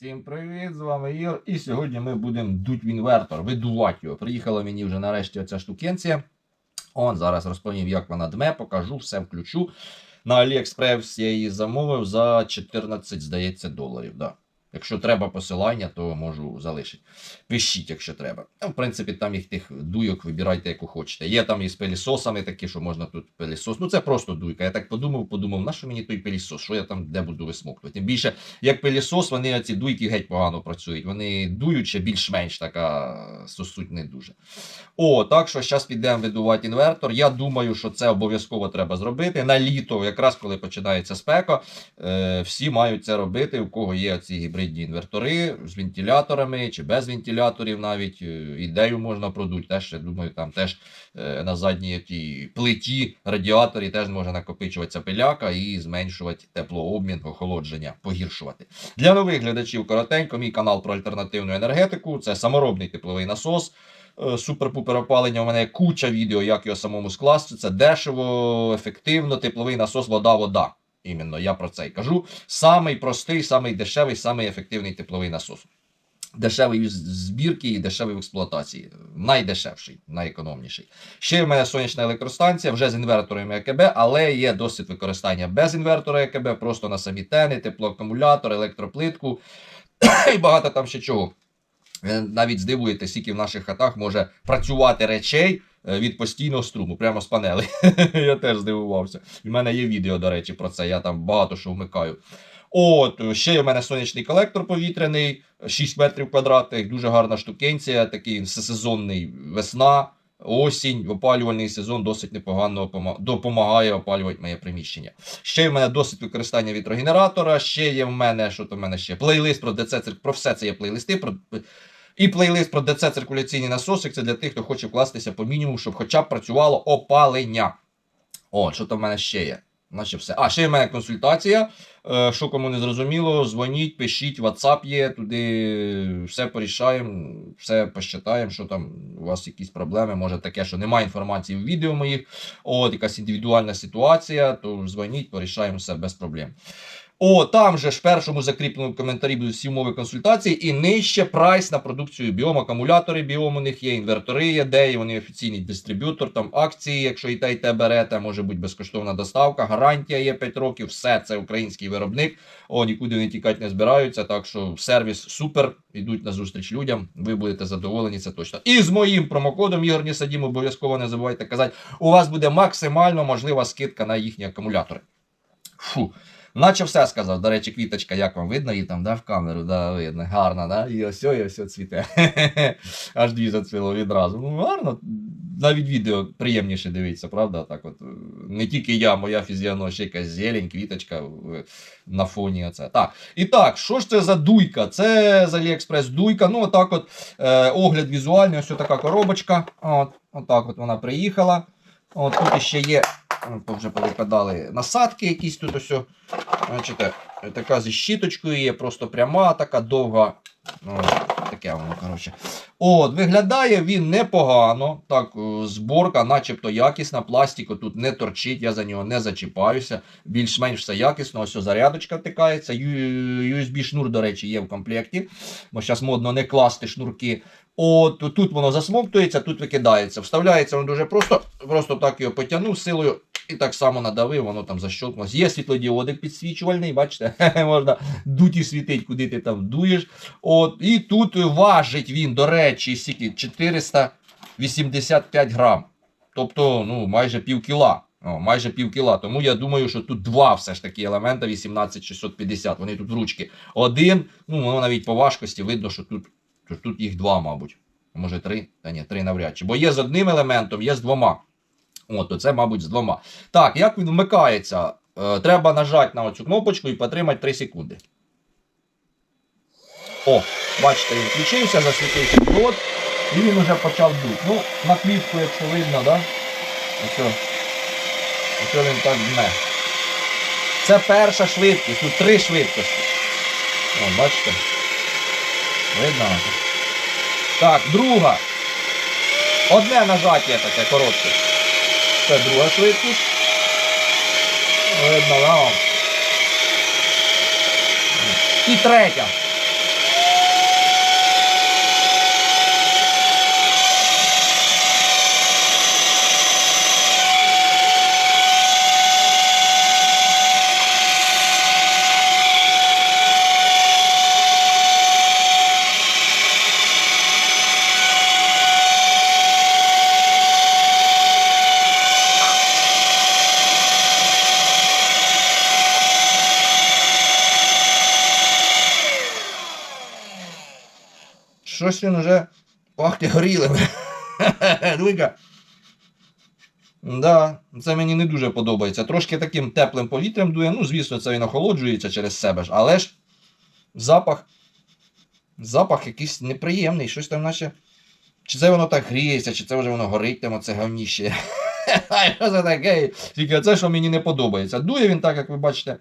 Всім привіт, з вами Ігор. І сьогодні ми будемо дуть в інвертор, видувати його. Приїхала мені вже нарешті оця штукенція. Он зараз розповім, як вона дме, покажу, все включу. На AliExpress я її замовив за 14, здається, доларів. Да. Якщо треба посилання, то можу залишити. Пишіть, якщо треба. Ну, в принципі, там їх тих дуйок вибирайте, яку хочете. Є там і з пилісосами такі, що можна тут пилісос. Ну це просто дуйка. Я так подумав, подумав, на що мені той пилісос? Що я там де буду висмоктувати? Тим більше, як пилісос, вони ці дуйки геть погано працюють. Вони дують більш-менш така сосуть не дуже. О, так що зараз підемо видувати інвертор. Я думаю, що це обов'язково треба зробити. На літо, якраз коли починається спека, е, всі мають це робити. У кого є ці гібридні інвертори з вентиляторами чи без вентиляторів, навіть е, ідею можна продуть. Теж я думаю, там теж е, на задній тій плиті радіаторі теж може накопичуватися пиляка і зменшувати теплообмін, охолодження, погіршувати. Для нових глядачів коротенько, мій канал про альтернативну енергетику. Це саморобний тепловий насос. е, Супер-пупер опалення. У мене куча відео, як його самому скласти. Це дешево, ефективно, тепловий насос, вода-вода. Іменно я про це й кажу. Самий простий, самий дешевий, самий ефективний тепловий насос. Дешевий збірки і дешевий в експлуатації. Найдешевший, найекономніший. Ще в мене сонячна електростанція, вже з інверторами ЕКБ, але є досвід використання без інвертора ЕКБ, просто на самі тени, теплоакумулятор, електроплитку і багато там ще чого. Навіть здивуєтесь, скільки в наших хатах може працювати речей е, від постійного струму, прямо з панелей. я теж здивувався. У мене є відео, до речі, про це. Я там багато що вмикаю. От, ще є в мене сонячний колектор повітряний, 6 метрів квадратних, дуже гарна штукенція, такий всесезонний весна, осінь, опалювальний сезон досить непогано допомагає опалювати моє приміщення. Ще в мене досвід використання вітрогенератора, ще є в мене, що то в мене ще? Плейлист про ДЦ, цир- про все це є плейлисти. Про... І плейлист про ДЦ циркуляційний насосик це для тих, хто хоче вкластися по мінімуму, щоб хоча б працювало опалення. О, що там в мене ще є? Наче все. А, ще в мене консультація. Е, Що кому не зрозуміло, дзвоніть, пишіть, WhatsApp є, туди все порішаємо, все посчитаємо, що там у вас якісь проблеми. Може таке, що немає інформації в відео моїх, от якась індивідуальна ситуація, то дзвоніть, порішаємо все без проблем. О, там же ж в першому закріпленому коментарі будуть всі умови консультації і нижче прайс на продукцію біом, акумулятори біом у них є, інвертори є, де є, вони офіційний дистриб'ютор, там акції, якщо і те, і те берете, може бути безкоштовна доставка, гарантія є 5 років, все це український виробник. О, нікуди вони тікати не збираються, так що сервіс супер, йдуть на зустріч людям, ви будете задоволені, це точно. І з моїм промокодом Ігор Нісадім, обов'язково не забувайте казати, у вас буде максимально можлива скидка на їхні акумулятори. Фу. Наче все сказав. До речі, квіточка, як вам видно, її там да, в камеру, да, видно. Гарна, да? І ось, і ось цвіте. Аж дві зацвіло відразу. Ну, гарно. Навіть відео приємніше дивитися, правда? Так от, е, не тільки я, моя фізіономія, ще якась зелень, квіточка на фоні. Оце. Так. І так, що ж це за дуйка? Це з AliExpress дуйка. Ну, отак от е, огляд візуальний, ось така коробочка. От, отак от вона приїхала. От тут ще є, вже повипадали насадки якісь тут ось. Бачите, така зі щіточкою є, просто пряма, така довга. Ну, таке воно, коротше. От, виглядає він непогано. Так, е, зборка, начебто якісна, пластику тут не торчить, я за нього не зачіпаюся. Більш-менш все якісно. Ось зарядочка втикається. USB-шнур, до речі, є в комплекті. Бо зараз модно не класти шнурки. От тут воно засмоктується, тут викидається. Вставляється воно дуже просто, просто так його потягнув силою і так само надавив, воно там защелкнулось. Є світлодіодик підсвічувальний, бачите, можна дуті світить, куди ти там дуєш. От, і тут важить він, до речі, скільки 485 грам. Тобто, ну, майже пів кіла. О, майже пів. Тому я думаю, що тут два все ж таки елемента 18650. Вони тут в ручки. Один, ну воно навіть по важкості видно, що тут, тут їх два, мабуть. Може три? Та ні, три навряд чи. Бо є з одним елементом, є з двома. От, то це, мабуть, з двома. Так, як він вмикається? Е, треба нажати на оцю кнопочку і потримати 3 секунди. О, бачите, він включився, засвітився діод, і він вже почав дути. Ну, на квітку, якщо видно, да? Ось, ось він так дме. Це перша швидкість, тут три швидкості. О, бачите? Видно? Так, друга. Одне нажаття таке коротке. Це друга швидкість. Видно, да? І третя. Щось він вже пахне горілим. Да, це мені не дуже подобається. Трошки таким теплим повітрям дує. Ну, звісно, це він охолоджується через себе ж, але ж запах. Запах якийсь неприємний, щось там наче. Чи це воно так гріється, чи це вже воно горить там оце говніще. Ай, Що це таке? Тільки це, що мені не подобається. Дує він так, як ви бачите.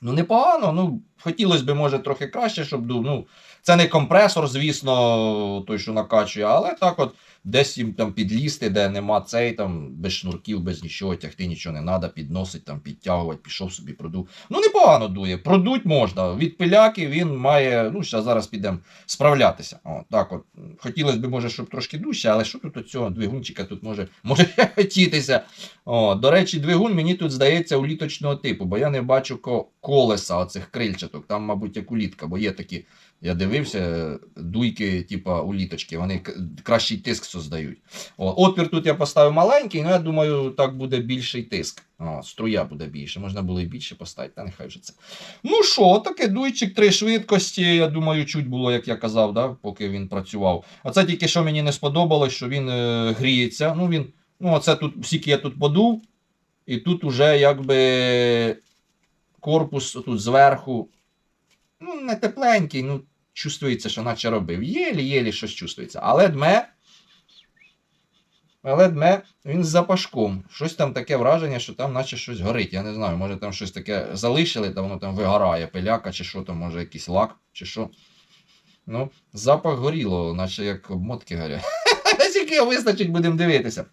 Ну, непогано. Ну, хотілося б, може, трохи краще, щоб дув. Ну, це не компресор, звісно, той, що накачує, але так от десь їм там підлізти, де нема цей, там, без шнурків, без нічого, тягти нічого не треба, підносить, там, підтягувати, пішов собі, продув. Ну, непогано дує. Продуть можна. Від пиляки він має, ну, ще зараз підемо справлятися. О, так от. Хотілося б, може, щоб трошки дужче, але що тут от цього двигунчика тут може, може хотітися. О, до речі, двигун мені тут здається уліточного типу, бо я не бачу колеса оцих крильчаток. Там, мабуть, як улітка, бо є такі. Я дивився, дуйки, типа уліточки, вони кращий тиск создають. О, отвір тут я поставив маленький, ну я думаю, так буде більший тиск. О, струя буде більше. Можна було і більше поставити, та нехай вже це. Ну що, таке дуйчик, три швидкості. Я думаю, чуть було, як я казав, да, поки він працював. А це тільки що мені не сподобалось, що він е, гріється. Ну, він, ну, оце тут, скільки я тут подув, і тут уже якби корпус тут зверху. Ну, не тепленький, ну, чувствується, що наче робив. Єлі-єлі щось чувствується. Але дме. Але дме, він з запашком. Щось там таке враження, що там наче щось горить. Я не знаю, може там щось таке залишили, та воно там вигорає, пиляка, чи що там, може якийсь лак, чи що. Ну, запах горіло, наче як обмотки горять. Скільки вистачить, будемо дивитися.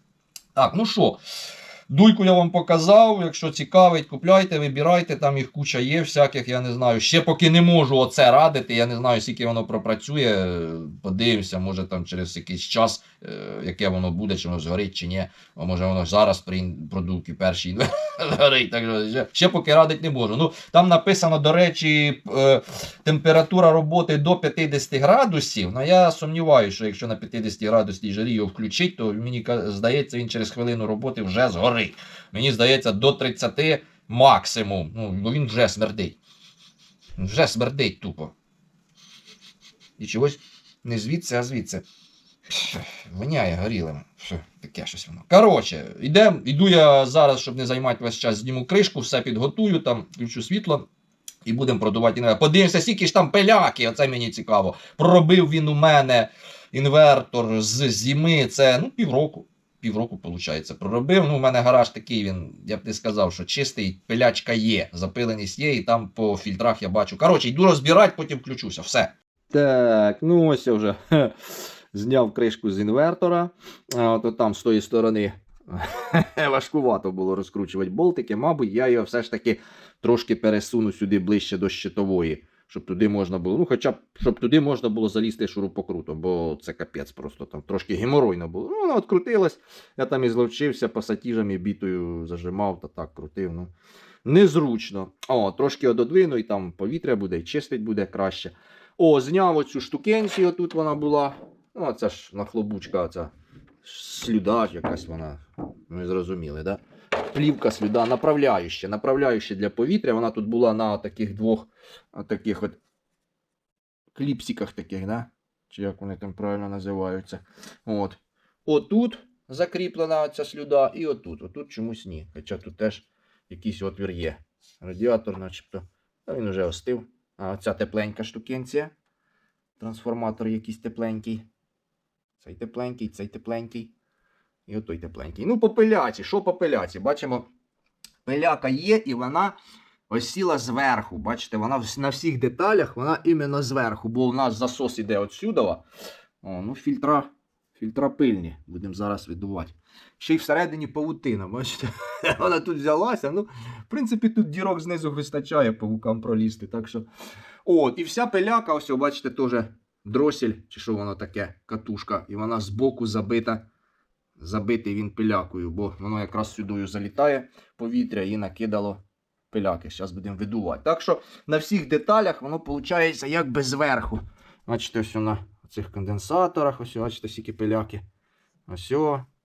Так, ну що, дуйку я вам показав. Якщо цікавить, купляйте, вибирайте, там їх куча є, всяких, я не знаю. Ще поки не можу оце радити. Я не знаю, скільки воно пропрацює. Подивимося, може там через якийсь час, е, яке воно буде, чи воно згорить, чи ні. А може воно зараз при продувці першій згорить. Так що ще, поки радити не можу. Ну, там написано, до речі, е, температура роботи до 50 градусів. Ну я сумніваюся, що якщо на 50 градусній жарі його включить, то мені здається, він через хвилину роботи вже згорить. Мені здається, до 30 максимум. Ну, бо він вже смердить. Вже смердить тупо. І чогось не звідси, а звідси. Воняє горілим. Таке щось воно. Коротше, йдем, іду я зараз, щоб не займати весь час, зніму кришку, все підготую, там включу світло. І будемо продавати. Подивимося, скільки ж там пиляки, оце мені цікаво. Проробив він у мене інвертор з зими. Це ну, півроку. Півроку, виходить, проробив. Ну, у мене гараж такий, він, я б не сказав, що чистий, пилячка є, запиленість є, і там по фільтрах я бачу. Коротше, йду розбирати, потім включуся. Все. Так, ну ось я вже зняв кришку з інвертора. От там з тої сторони важкувато було розкручувати болтики. Мабуть, я його все ж таки трошки пересуну сюди ближче до щитової, щоб туди можна було. Ну, хоча б щоб туди можна було залізти шурупокрутом, бо це капець просто там трошки геморойно було. Ну, воно відкрутилось. Я там і зловчився, пасатіжем і бітою зажимав та так крутив. Ну, незручно. О, трошки ододвину, і там повітря буде, і чистить буде краще. О, зняв оцю штукенцію, тут вона була. Ну, це ж нахлобучка, оця слюда якась вона. Ви зрозуміли, да? Плівка слюда, направляюча. Направляюча для повітря. Вона тут була на таких двох таких от кліпсиках таких, да? Чи як вони там правильно називаються. От. Отут закріплена ця слюда, і отут. Отут чомусь ні. Хоча тут теж якийсь отвір є. Радіатор, начебто. Та він вже остив. А оця тепленька штукенція. Трансформатор якийсь тепленький. Цей тепленький, цей тепленький. І отой тепленький. Ну, по пиляці. Що по пиляці? Бачимо, пиляка є, і вона осіла зверху. Бачите, вона на всіх деталях, вона іменно зверху, бо у нас засос іде отсюдова. О, ну, фільтра, фільтра пильні. Будемо зараз видувати. Ще й всередині павутина, бачите? Вона тут взялася. Ну, в принципі, тут дірок знизу вистачає павукам пролізти. Так що. От, і вся пиляка, ось, бачите, теж дросель, чи що воно таке, катушка, і вона збоку забита. Забитий він пилякою, бо воно якраз сюди залітає повітря і накидало пиляки. Зараз будемо видувати. Так що на всіх деталях воно виходить якби зверху. Бачите, ось на цих конденсаторах, ось, бачите, скільки пиляки. Ось.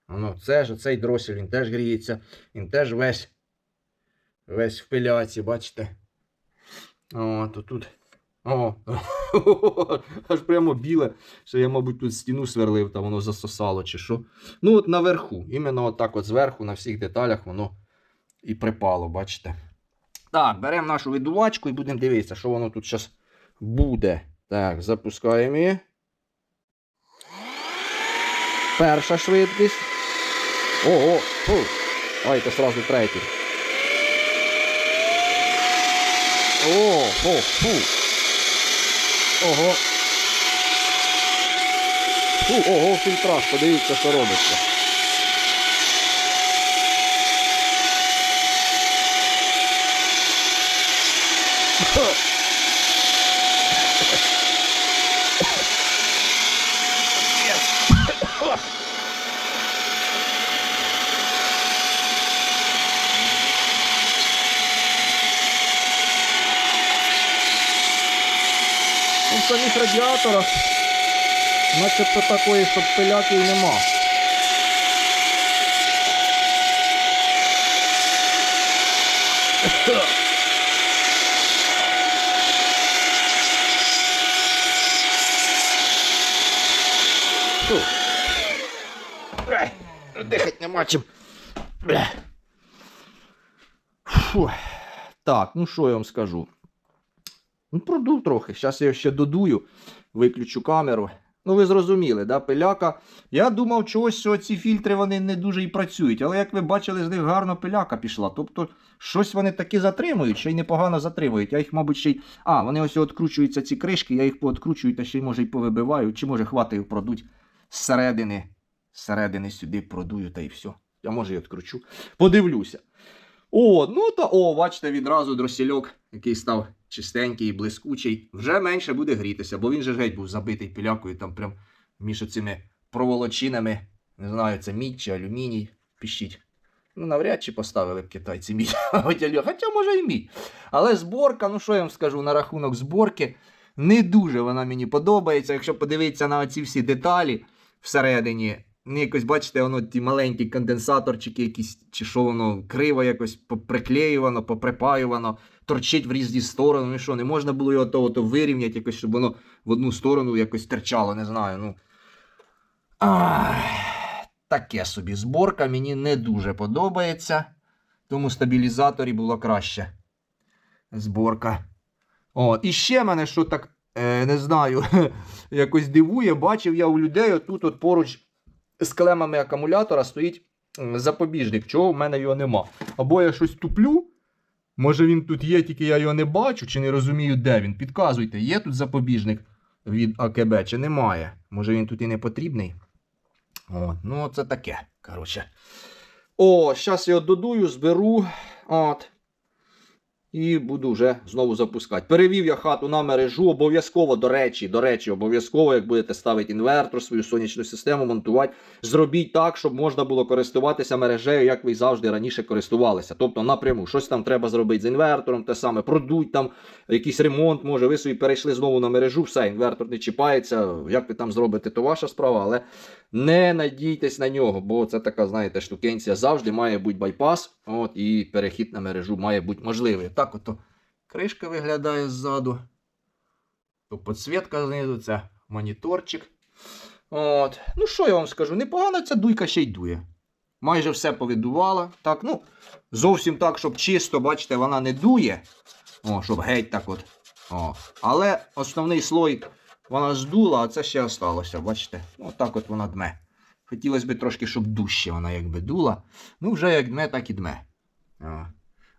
Воно, це ж оцей дросель, він теж гріється. Він теж весь, весь в пиляці, бачите. О, то тут. О, Аж прямо біле, що я, мабуть, тут стіну сверлив, та воно засосало чи що. Ну, от наверху, іменно от так от зверху, на всіх деталях воно і припало, бачите. Так, беремо нашу видувачку і будемо дивитися, що воно тут зараз буде. Так, запускаємо її. Перша швидкість. Ого, фу. Давайте сразу третій. О, фу, фу. Ого. Фу, ого, фільтраж, подивіться, що робиться. Ну, в самих радіаторах начебто такої, щоб пиляки і нема. Фу. Ай, Дихать нема чим. Бля. Фу. Так, ну що я вам скажу? Ну, продув трохи. Зараз я ще додую, виключу камеру. Ну, ви зрозуміли, да, пиляка. Я думав, чогось, ці фільтри вони не дуже і працюють, але як ви бачили, з них гарно пиляка пішла. Тобто, щось вони таки затримують, ще й непогано затримують. Я їх, мабуть, ще й. А, вони ось відкручуються ці кришки, я їх пооткручую та ще й може й повибиваю, чи може хватить продуть зсередини. Зсередини сюди продую та й все. Я може й відкручу. Подивлюся. О, ну та о, бачите, відразу дросільок, який став чистенький і блискучий, вже менше буде грітися, бо він же геть був забитий пілякою, там прям між цими проволочинами. Не знаю, це мідь чи алюміній. Пишіть. Ну, навряд чи поставили б китайці мідь. Хоча може і мідь. Але зборка, ну що я вам скажу на рахунок зборки, не дуже вона мені подобається. Якщо подивитися на ці всі деталі всередині. Ну, якось, бачите, воно ті маленькі конденсаторчики, якісь, чи що воно криво якось поприклеювано, поприпаювано, торчить в різні сторони. Ну що, не можна було його то, то вирівняти, якось, щоб воно в одну сторону якось терчало, не знаю. ну. Таке собі зборка мені не дуже подобається. Тому стабілізаторі було краще. Зборка. О, і ще мене що так, е, не знаю, якось дивує, бачив я у людей отут от поруч з клемами акумулятора стоїть запобіжник, чого в мене його нема. Або я щось туплю. Може він тут є, тільки я його не бачу, чи не розумію, де він. Підказуйте, є тут запобіжник від АКБ, чи немає. Може він тут і не потрібний. От, ну, це таке. Коротше. О, зараз я додую, зберу. От. І буду вже знову запускати. Перевів я хату на мережу. Обов'язково, до речі, до речі, обов'язково, як будете ставити інвертор, свою сонячну систему, монтувати, зробіть так, щоб можна було користуватися мережею, як ви завжди раніше користувалися. Тобто напряму, щось там треба зробити з інвертором, те саме, продуть там якийсь ремонт, може, ви собі перейшли знову на мережу, все, інвертор не чіпається. Як ви там зробите, то ваша справа, але не надійтесь на нього, бо це така, знаєте, штукенція завжди має бути байпас, от, і перехід на мережу має бути можливий. Так ото кришка виглядає ззаду. То підсвітка знизу, це моніторчик. От. Ну, що я вам скажу? Непогано ця дуйка ще й дує. Майже все повидувала. Так, ну, зовсім так, щоб чисто, бачите, вона не дує. О, щоб геть так от. О. Але основний слой вона здула, а це ще осталося, бачите? Ну, так от вона дме. Хотілося б трошки, щоб дужче вона якби дула. Ну, вже як дме, так і дме. О.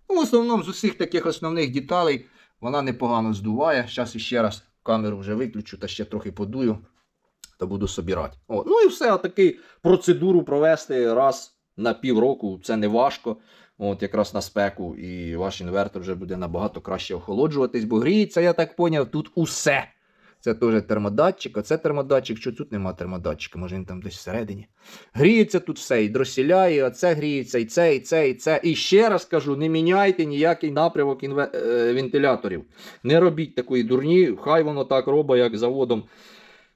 Ну, в основному з усіх таких основних деталей вона непогано здуває. Зараз іще раз камеру вже виключу та ще трохи подую, та буду собирати. О, ну і все, такий процедуру провести раз на півроку. Це не важко. От якраз на спеку, і ваш інвертор вже буде набагато краще охолоджуватись, бо гріється, я так поняв, тут усе. Це теж термодатчик, а це термодатчик, що тут нема термодатчика, може він там десь всередині. Гріється тут все, і дросіля, і оце гріється, і це, і це, і це. І ще раз кажу: не міняйте ніякий напрямок інве... е, вентиляторів. Не робіть такої дурні, хай воно так робить, як заводом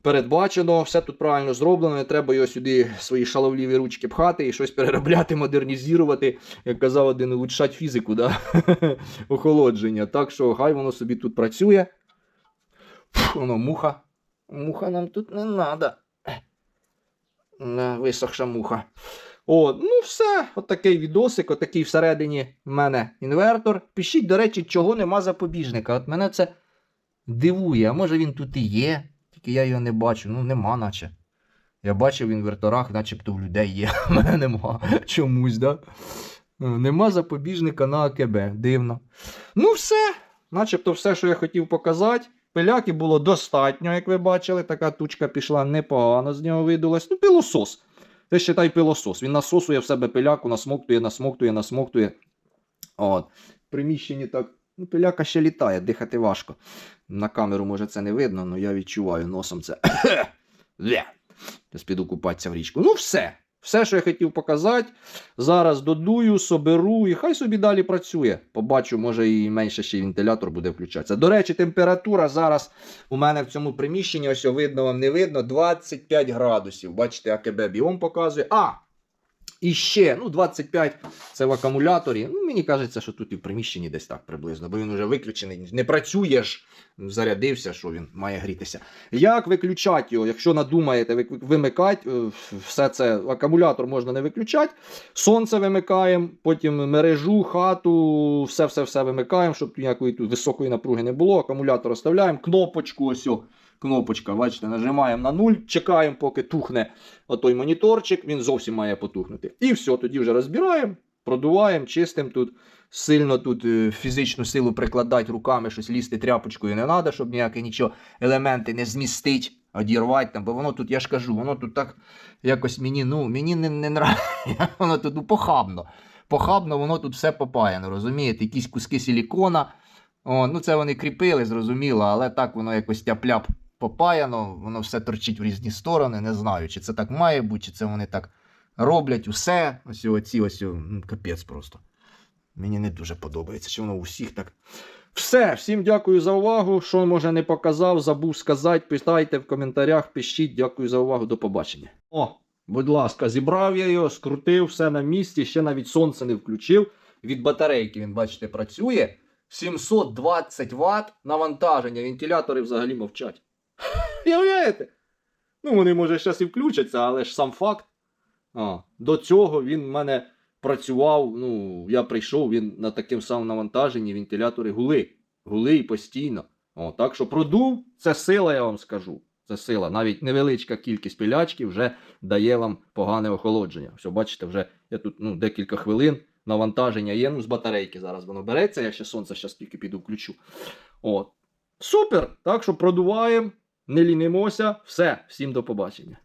передбачено. Все тут правильно зроблено. Не треба його сюди свої шаловліві ручки пхати і щось переробляти, модернізувати, як казав один, улучшати фізику, да? охолодження. Так що хай воно собі тут працює. Фу, Воно муха. Муха нам тут не треба. Висохша муха. О, ну все, отакий відосик, отакий всередині в мене інвертор. Пишіть, до речі, чого нема запобіжника. От мене це дивує. А може він тут і є, тільки я його не бачу. Ну, нема, наче. Я бачив в інверторах, начебто в людей є. У мене нема чомусь, да? Е, Нема запобіжника на АКБ. Дивно. Ну, все. Начебто все, що я хотів показати. Пиляки було достатньо, як ви бачили. Така тучка пішла непогано, з нього видулась. Ну, пилосос. Це считай пилосос. Він насосує в себе пиляку, насмоктує, насмоктує, насмоктує. От. В приміщенні так. Ну, пиляка ще літає, дихати важко. На камеру, може, це не видно, але я відчуваю носом це. Зараз піду купатися в річку. Ну, все. Все, що я хотів показати. Зараз додую, соберу і хай собі далі працює. Побачу, може і менше ще вентилятор буде включатися. До речі, температура зараз у мене в цьому приміщенні, ось видно вам не видно, 25 градусів. Бачите, АКБ біом показує. А! І ще, ну, 25 це в акумуляторі. Ну, мені кажеться, що тут і в приміщенні десь так приблизно, бо він вже виключений. Не працює ж, зарядився, що він має грітися. Як виключати його? Якщо надумаєте ви- вимикати, е, все це акумулятор можна не виключати. Сонце вимикаємо, потім мережу, хату, все-все-все вимикаємо, щоб ніякої тут високої напруги не було. Акумулятор оставляємо, кнопочку ось. о, Кнопочка, бачите, нажимаємо на 0, чекаємо, поки тухне отой моніторчик, він зовсім має потухнути. І все, тоді вже розбираємо, продуваємо, чистимо тут. Сильно тут е, фізичну силу прикладати руками, щось лізти тряпочкою не треба, щоб ніякі нічого елементи не змістить, одірвати там, бо воно тут, я ж кажу, воно тут так якось мені, ну, мені не, не нравиться. Воно тут ну, похабно. Похабно, воно тут все попаяно, розумієте? Якісь куски силікона. О, ну це вони кріпили, зрозуміло, але так воно якось тяп-ляп попаяно, воно все торчить в різні сторони. Не знаю, чи це так має бути, чи це вони так роблять усе. Ось оці ось ну, капець просто. Мені не дуже подобається, чи воно у всіх так. Все, всім дякую за увагу. Що може не показав, забув сказати. Питайте в коментарях, пишіть. Дякую за увагу. До побачення. О, будь ласка, зібрав я його, скрутив все на місці, ще навіть сонце не включив. Від батарейки він, бачите, працює. 720 Вт навантаження, вентилятори взагалі мовчать. Уявляєте? Ну, вони, може, зараз і включаться, але ж сам факт. А, до цього він в мене працював. Ну, я прийшов, він на таким самим навантаженні, вентилятори гули. Гули і постійно. О, так що продув, це сила, я вам скажу. Це сила. Навіть невеличка кількість пилячки вже дає вам погане охолодження. Все, бачите, вже я тут ну, декілька хвилин. Навантаження є, ну з батарейки зараз воно береться, я ще сонце зараз тільки піду включу. От. Супер! Так що продуваємо, не лінимося. Все, всім до побачення.